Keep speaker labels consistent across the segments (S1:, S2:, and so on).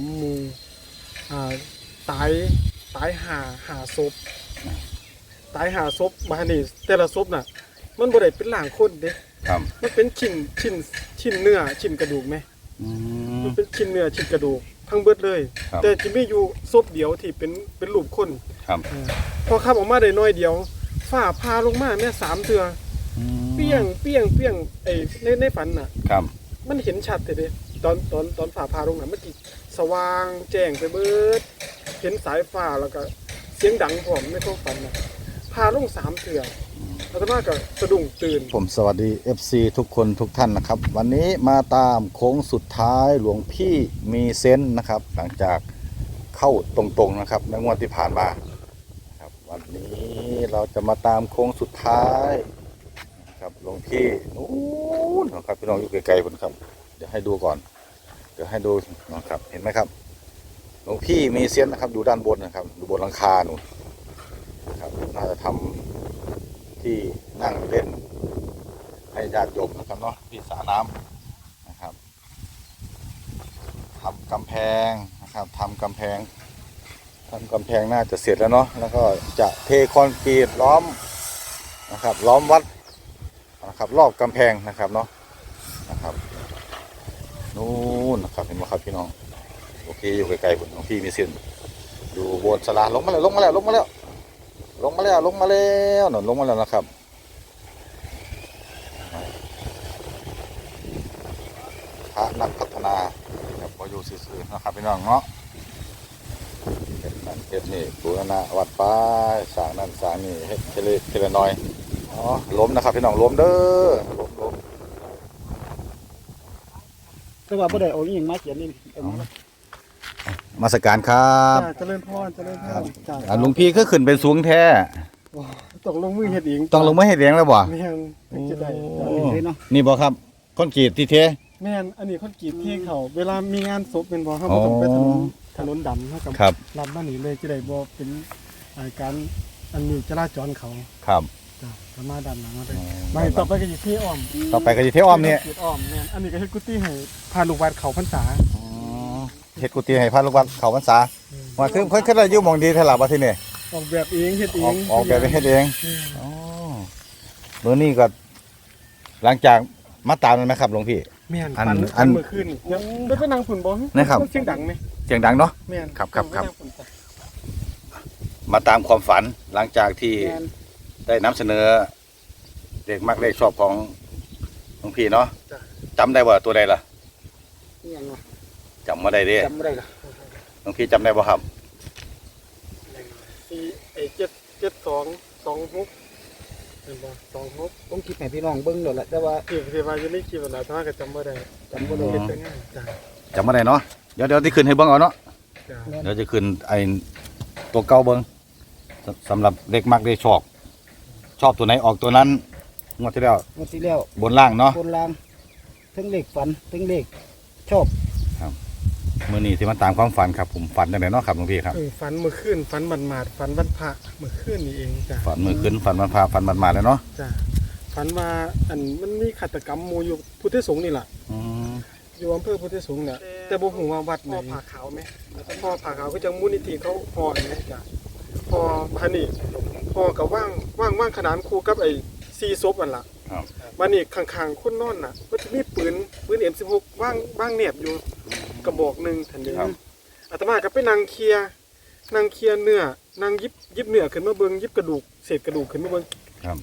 S1: ำหมูอ่าตายตายหาหาศพตายหาศพมานี่แต่ละศพน่ะ มันบ่ได้เป็นหลางคนเด้
S2: ครับ
S1: มันเป็นชิ้นชิ้นชิ้นเนื้อชิ้นกระดูกไหม
S2: อืม
S1: มันเป็นชิ้นเนื้อชิ้นกระดูกทั้งเบิดเลย
S2: ครับ
S1: แต่จะมีอยู่ศพเดียวที่เป็นเป็นรูปคน
S2: ครับ
S1: เออพอขับออกมาได้น้อยเดียวฝ้าพาลงมาแม่สามเทือ
S2: อืม
S1: เปี้ยงเปี้ยงเปี้ยงไอ้ในในฝันน่ะ
S2: ครับ
S1: มันเห็นชัดเลยเด้ตอนตอนตอนฝ่าพาลงน่ะมันจิ สว่างแจ้งไปเบิด เห็นสายฟ้าแล้วก็เสียงดังพร้อมในความฝันนะพาลงสามเถื่ออาตมาก็สะดุ้งตื่น
S2: ผมสวัสดี FC ทุกคนทุกท่านนะครับ วันนี้มาตามโค้งสุดท้ายหลวงพี่มีเซนส์นะครับ หลังจากเข้าตรงๆนะครับในงวดที่ผ่านมาครับวันนี้เราจะมาตามโค้งสุดท้ายนะครับหลวงพี่นู้นนะครับพี่น้องอยู่ไกลๆผมครับ เดี๋ยวให้ดูก่อน ดี๋ยวให้ดูนะครับเห็นไหมครับหลวงพี่มีเซียนนะครับอยู่ด้านบนนะครับอยู่บนหลังคาหนูนนะครับน่าจะทำที่นั่งเล่น ให้ญาติโยมนะครับเนาะที่สระน้ำนะครับทำกำแพงนะครับทำกำแพงทำกำแพงน่าจะเสร็จแล้วเนาะแล้วก็จะเทคอนกรีตล้อมนะครับล้อมวัดนะครับรอบกำแพงนะครับเนาะนะครับนู่น นะครับ เห็นไหมครับพี่น้อง โอเค อยู่ไกลๆผมของพี่มีเส้นอยู่บนสลาลงมาแล้วลงมาแล้วลงมาแล้ว ลงมาแล้วลงมาแล้วหนอนลงมาแล้วนะครับพระนักพัฒนาครับพออยู่ซื่อๆนะครับพี่น้องเนาะเฮ็ดนั่นเฮ็ดนี่บูรณะวัดป้าสางนั่นสางนี่เฮ็ดเทเลเทเลน้อยอ๋อล้มนะครับพี่น้องล้มเด้อล้มล้ม
S1: แต่ว่าบ่ได้เอาอีหยังมาเขียนนี่เอา
S2: มาสการครับ
S1: จ้าเจริญพรเจริญพรจ้า
S2: อ่าหลุงพี่ก็ขึ้นเป็นสูงแท้
S1: โอ้ต้องลงมือเฮ็ดเอง
S2: ต้องลงมาให้เลี้ยงแล้วบ่
S1: แม่นถึงจะได้จ้า
S2: โอ้นี่บ่ครับก้อนกรีดที่เท
S1: แม่นอันนี้คอนกรีตที่เขาเวลามีงานศพเป็นบ่เฮาบ่ต้องไปถนนถนนดำเฮากับ
S2: ครับ
S1: รับมานี่เลยจะได้บ่เป็นอ่าการอันนี้จราจรเขา
S2: ครับ
S1: จ้าก็มาดันหลังมาได้
S2: อ๋อ
S1: ไม่ต่อไปก็อยู่ที่อ้อม
S2: ต่อไปก็จะเทอ้อมเนี่ย
S1: ที่อ้อมแม่นอันนี้ก็เฮ็ดกุฏิให้ พาลูกวัดเขาพรรษา
S2: อ๋อเฮ็ดกุฏิให้พระลูกวัดเขาพรรษาว่าคือเพิ่นขึ้นได้อยู่หม่องดีเท่าล่ะบ่ที่นี่
S1: ออกแบบเองเฮ็ดเอ
S2: ออก
S1: ง
S2: ออกแบบไปเฮ็ดเอง
S1: อืม
S2: อ๋อมื้อนี้ก็หลังจากมาตามแล้วนะครับหลวงพี่
S1: แม่น
S2: อัน
S1: ปัน
S2: อั
S1: อั
S2: น
S1: นเมื่อคืนนี่ยังได้ไปนั่งฝุ่นบ่
S2: นะครับ
S1: เสียงดังไหม
S2: เสียงดังเนาะ
S1: แม่น
S2: ครับครับครับ
S1: ไปนั่งฝุ่นจ้ะ
S2: มาตามความฝันหลังจากที่
S1: แม่น
S2: ได้นำเสนอ เด็กมักเลขชอบของหลวงพี่เนาะ
S1: จ้ะ
S2: จำได้ว่าตัวใดล่ะ
S1: อิหยังวะ
S2: จำบ่ได้เด้
S1: จำบ่ได้ล่ะ
S2: หลวงพี่จำได้บ่ครับ
S1: สี่ไอ้เจ็ดเจ็ดสองสองหกเห็นบ่สองหก
S3: ผมคิดให้พี่น้องเบิ่งโดดแหละแต่ว่า
S1: ที่ที่ว่าอยู่ในคลิปนั่นล่ะแต่ว่าก็จำบ่ได้
S3: จำบ่ได้
S1: เฮ็ดแต่งานจ้ะ
S2: จำบ่ได้เนาะเดี๋ยวเดี๋ยวที่ขึ้นให้เบิ่งเอาเนาะ
S1: จ้ะ
S2: เดี๋ยวจะขึ้นไอ้ตัวเก่าเบิ่งสสำหรับเด็กมักเลขชอบ ชอบตัวไหนออกตัวนั้นงวดที่แล้ว
S3: งวดที่แล้ว
S2: บนล่างเนาะ
S3: บนรางทั้งเลขฝันทั้งเลข ชอบ
S2: มื่อนี้ที่มาตามความฝันครับผมฝันจังไดเนาะครับหลวงพี่ครับ
S1: เออฝันเมื่อคืนฝันบันมาดฝันวันพระเมื่อคืนนี่เองจ้ะ
S2: ฝันมือขึ้นฝันมันพาฝันมันมาแล้วเนาะ
S1: จ้ะฝันว่าอันมันมีฆาตกรรมหมู่อยู่พุทธสงฆ์นี่ล่ะ
S2: อืม
S1: อยู่อำเภอพุทธสงฆ์เนี่ยแต่บ่ฮู้ว่าวัดไหนพ่อผาขาวไหมพ่อผาขาวคือจังมูลนิธิเขาห่อเห็นไหมจ้ะพ่อพานี่พ่อก็ว่างว่างว่างขนานคู่กับไอ้ซีศพอันล่ะ
S2: ครับ
S1: มานี่ข้างๆคนนอนน่ะ มันจะมีปืนปืน M16 ว่างว่างเนียบอยู่กระบอกหนึงทันเดียว
S2: ครับ
S1: อาตมาก็ไปนั่งเคลียร์นั่งเคลียร์เนื้อนั่งยิบยิบเนื้อขึ้นมาเบิ่งยิบกระดูกเศษกระดูกขึ้นมาเบิ่ง
S2: ครับ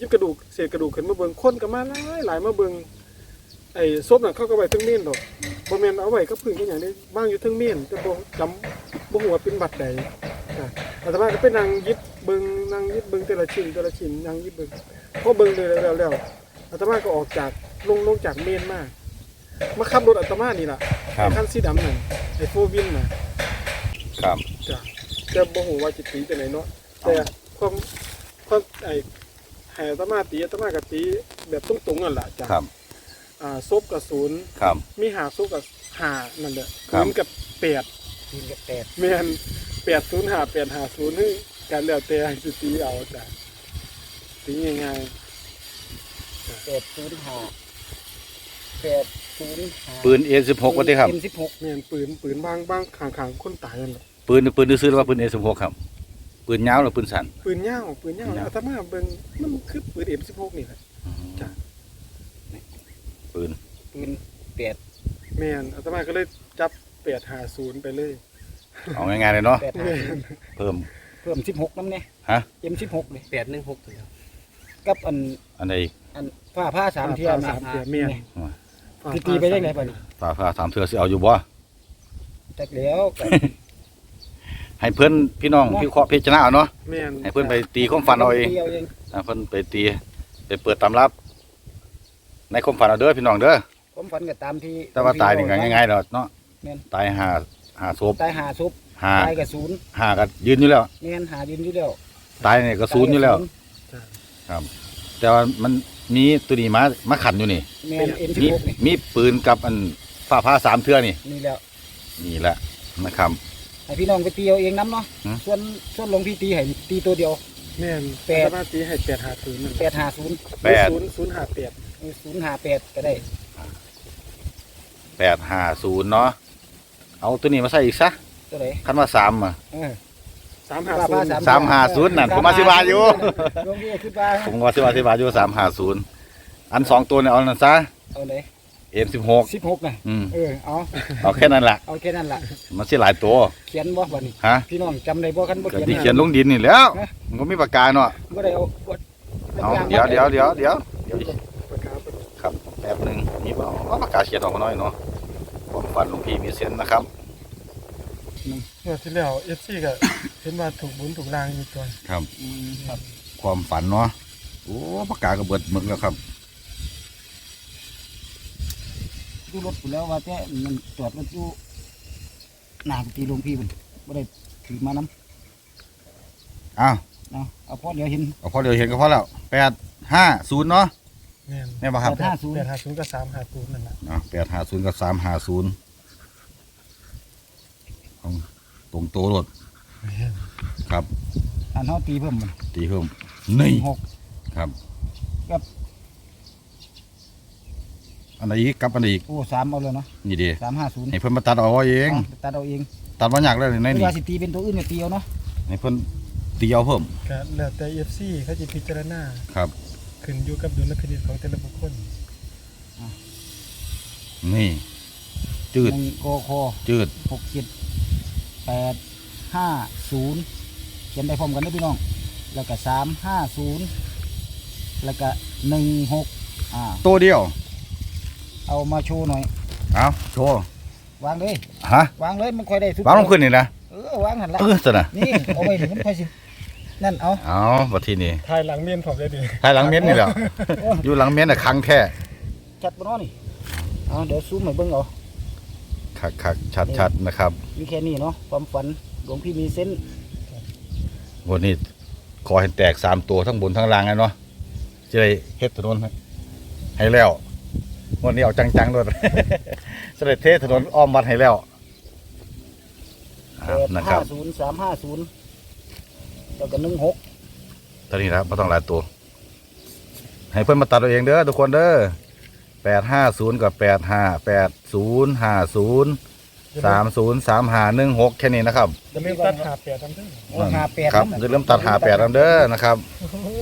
S1: ยิบกระดูกเศษกระดูกขึ้นมาเบิ่งคนก็มาหลายหลายมาเบิ่งไอ้ศพน่ะเขาก็ไว้เทั้งเมนดอกบ่แม่นเอาไว้กับพื้นก็อย่างนี้บ้างอยู่เทั้งเมนแต่บ่จำบ่ฮู้ว่าเป็นบัตรใดอะอาตมาก็ไปนั่งยิบเบิ่งนั่งยิบเบิ่งแต่ละชิ้นแต่ละชิ้นนั่งยิบเบิ่ง พอเบิ่งเลยแล้วแล้วอาตมาก็ออกจากลงลงจากเมนมามาขับรถอาตมานี่ล่ะ
S2: ครับ
S1: คันสีดำนั่นไอ้โฟวินน่ะ
S2: ครับ
S1: จ้ะแต่บ่ฮู้ว่าจิตีไปไหนเนาะแต่ความความไอ้ให้อาตมาตีอาตมาก็ตีแบบตรงๆนั่นล่ะจ้ะ
S2: ครับ
S1: อ่าซบกับศูนย์
S2: ครับ
S1: มีหาซบกับหานั่นแหละ
S2: ครับ
S1: ศูนย์กับแปด
S3: ทีกับแปด
S1: แม่นแปดศูนย์หาแปดหาศูนย์นี่การแล้วแต่สิตีเอาจ้ะ ตีง่าย
S3: แปดศูนย์ห้าแปดศูนย์ห้า
S2: ปืน A16 ว่าติครับ
S3: เอ็มสิบหก
S1: แม่นปืนปืนบางบางข้างๆคนตายนั่นแหละ
S2: ปืนปืนซื้อหรือว่าปืน A16 ครับ ปืนยาวหรือปืนสั้น
S1: ปืนยาวปืนยาว
S2: ปืนยาว
S1: อาตมาเบิ่งมันคือปืน M16 นี่แหละ จ้ะ
S2: ปืน
S3: ปืนแปด
S1: แม่นอาตมาก็เลยจับ850ไปเลย
S2: เอาง่ายๆเลยเนาะ
S3: แปดห้า
S1: แม่น
S2: เพิ่ม
S3: เพิ่มสิบหกน้ำเนี่ย
S2: ฮะ
S3: เอ็มสิบหกเลย
S4: แปดหนึ่งหก
S3: กับอัน
S2: อันใดอีก
S3: อันฝ้าผ้าสามเทียม
S1: สามเทียมแม่น
S3: ตีตีไปได้ไงบ้าง
S2: ฟ้าฟ้าถามเธอสิเอาอยู่บ่
S3: จักแล้วก็
S2: ให้เพื่อนพี่น้องพี่เคราะห์พิจารณาเอาเนาะ
S1: แม่น
S2: ให้เพื่อนไปตีความฝันเอาเอง
S3: ตีเอาเอง
S2: อ่าเพิ่นไปตีไปเปิดตำรับ ในความฝันเอาเด้อพี่น้องเด้อ
S3: ผมฝันก็ตามที่
S2: แต่ว่าตายนี่ก็ง่ายๆดอกเนาะ
S3: แม่น
S2: ตายหาหาศพ
S3: ตายหาซุป
S2: หา
S3: ตายกับศูนย์
S2: หาก็ยืนอยู่แล้ว
S3: แม่นหาดินอยู่แล้ว
S2: ตายนี่ก็ศูนย์อยู่แล้ว แต่ว่ามันมีตัวนี้มามาขันอยู่นี่
S3: แม่นเอ็มสิบ
S2: มี
S3: หกนี่
S2: มีปืนกับอันฟ้าผ้าสามเทื่อนี่
S3: นี่แล้ว
S2: นี่แหละนะครับ
S3: ให้พี่น้องไปตีเอาเองน้ำเนาะ
S2: หืม
S3: ส่วนส่วนหลวงพี่ตีให้ตีตัวเดียว
S1: แม่น
S3: แปด
S1: อาตมาตีให้850นั่น
S3: แปดหาศูนย์
S2: แปด
S1: ศูนย์ศูนย์ห้าแปด
S3: ศูนย์หาแปดก็ได้
S2: แปดห้าศูนย์เนาะเอาตัวนี้มาใส่อีกซะ
S3: ตัวไหน
S2: คันว่าสามอะ
S3: เออ
S1: สามห้า
S3: ว่า
S1: ศู
S3: ว่
S1: นย์
S3: สาม
S2: สามห้าศูนย์นั่นผมมาสิบาอยู่
S3: หลวงพี่คิดว่า
S2: ผมว่าสิบาสิบาอยู่สามห้าศูนย์อันสองตัวเนี่ยเอานั่นซะ
S3: เอาไหน
S2: เอ็มสิบหก
S3: สิบหกนะ
S2: อืม
S3: เออเอา
S2: เอาแค่นั้นแหละ
S3: เอาแค่นั้นล่ะ
S2: มันสิหลายตัว
S3: เขียนบ่บัดนี้
S2: ฮะ
S3: พี่น้องจำได้บ่คันบ่
S2: ก็
S3: เขียน
S2: ที่เขียนลงดินนี่แหล้ว มันก็มีปากกาเนาะ
S3: บ่ได้เอาบ่
S2: เอาเดี๋ยวเดี๋ยวเดี๋ยวเดี๋ยวเดี๋ยว
S1: ประกาศ
S2: ครับแป๊บหนึ่งมีเปล่าเอาปากกาเขียนออกมาหน่อยเนาะความฝันหลวงพี่มีเส้นนะครับ
S1: เมื่อที่แล้วเอฟซีก็เห็นว่าถูกบุญถูกรางอยู่ตัว
S2: ครับ
S3: อืมครับ
S2: ความฝันเนาะโอ้ปากกาก็เบิดหมึกแล้วครับ
S3: ดูรถอยู่แล้วว่าแต่มันจอดรถอยู่หน้ากุฏิหลวงพี่มันบ่ได้ถือมานำ
S2: อ้าว
S3: เอาเอาพอเดี๋ยวเห็น
S2: เอาพอเดี๋ยวเห็นก็พอแล้วแปดห้าศูนย์เนาะ
S1: แม่น
S2: แม่บ่ครับ
S3: ห้าศูนย์
S1: แปดห้าศูนย์กับสามห้าศูนย์นั่นแหละ
S2: อ่าแปดห้าศูนย์กับสามห้าศูนย์ตรงตัวรถ ครับ
S3: อันเฮาตีเพิ่มมัน
S2: ตีเพิ่มนี่
S3: หก
S2: ครับ
S3: ครับ
S2: อันไหนอีกกับอันไหนอีก
S3: โอ้สามเอาเลยเนาะ
S2: นี่ดี
S3: สามห้าศูนย์
S2: ให้เพิ่นมาตัดเอาเอง
S3: ตัดเอาเอง
S2: ตัดว่ายากเลยใน
S3: ไม่
S2: นี่
S3: ว่าสิตีเป็นตัวอื่นก็ตีเอาเนาะ
S2: ให้เพิ่นตีเอาเพิ่ม
S1: ก็แล้วแต่เอฟซีเขาจะพิจารณา
S2: ครับ
S1: ขึ้นอยู่กับดุลพินิจของแต่ละบุคคล
S2: นี่จืด
S3: หนึ่งโกโค
S2: จืด
S3: หกเจ็ดแปด ห้าศูนย์เขียนได้พร้อมกันนะพี่น้อง แล้วก็สามห้าศูนย์แล้วก็หนึ่งหกอ่า
S2: ตัวเดียว
S3: เอามาโชว์หน่อย
S2: เอาโชว์
S3: วางเลย
S2: ฮะ
S3: วางเลยมันค่อยได้สุด
S2: วางลงขึ้นนี่นะ
S3: เออวางหันละ
S2: เออสนะ
S3: นี่เอาไว้ถึงมันค่อยสินั่นเอา
S2: เอาบัดทีนี้
S1: ทายหลังเมียนผมเลยดิ
S2: ท้ายหลังเม้นนี่แหล้วอยู่หลังเม้นน่ะคังแท้
S3: ชัดปะเนาะนี่เอาเดี๋ยวซูมให้เบิ่งเอา
S2: คักคักชัดชัดๆนะครับ
S3: มีแค่นี้เนาะความฝัน หลวงพี่มีเส้น
S2: วันนี้ขอให้แตกสามตัวทั้งบนทั้งล่างเลยเนาะจะได้เฮ็ดถนนให้ให้แล้ววันนี้เอาจังๆด้วย จะได้เทถนนอ้อมวัดให้แล้ว
S3: แป
S2: อ่า
S3: ด
S2: นะค
S3: ห้า
S2: รับ
S3: ศูนย์สามห้าศูนย์แล้วก็หนึ่งหก
S2: ตอนนี้นะครับไม่ต้องหลายตัว ให้เพื่อนมาตัดเอาเองเด้อทุกคนเด้อแปดห้าศูนย์กับแปดห้าแปดศูนย์ห้าศูนย์ สามศูนย์สามห้าหนึ่งหกแค่นี้นะครับ
S1: จะลืมตัดหาแปดทำได้
S3: โอ้ห้าแปด
S2: ครับ
S3: นั่น
S2: จะ
S3: น่ะ
S2: เริ่าลืมตัดหาแปดแล้วเด้อนะครับ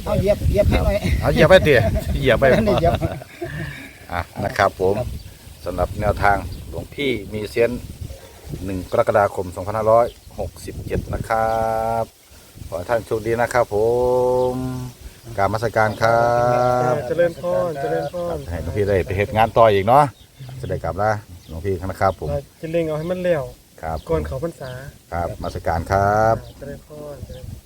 S3: เอาเหยียบเหยียบให้หน่อย
S2: เอาเหยียบไปเตี๋ยเหยียบไป
S3: นี่เหยียบ
S2: อะนะครับผม
S3: ครับ
S2: สำหรับแนวทางหลวงพี่มีเซียนหนึ่งกรกฎาคม2567นะครับขอให้ท่านโชคดีนะครับผมกรารมาสการครับ
S1: เจริญพรเจริญพร
S2: ให้หลวงพี่ได้ไปเหตุงานต่ออีกเนาะจะได้กลับละ หลวงพี่นะครับผม
S1: จะเล็งเอาให้มันเร็ว
S2: ครับ
S1: ก่อนเขาพรรษา
S2: ครับมาสการครับ
S1: เจริญพรเจริญพร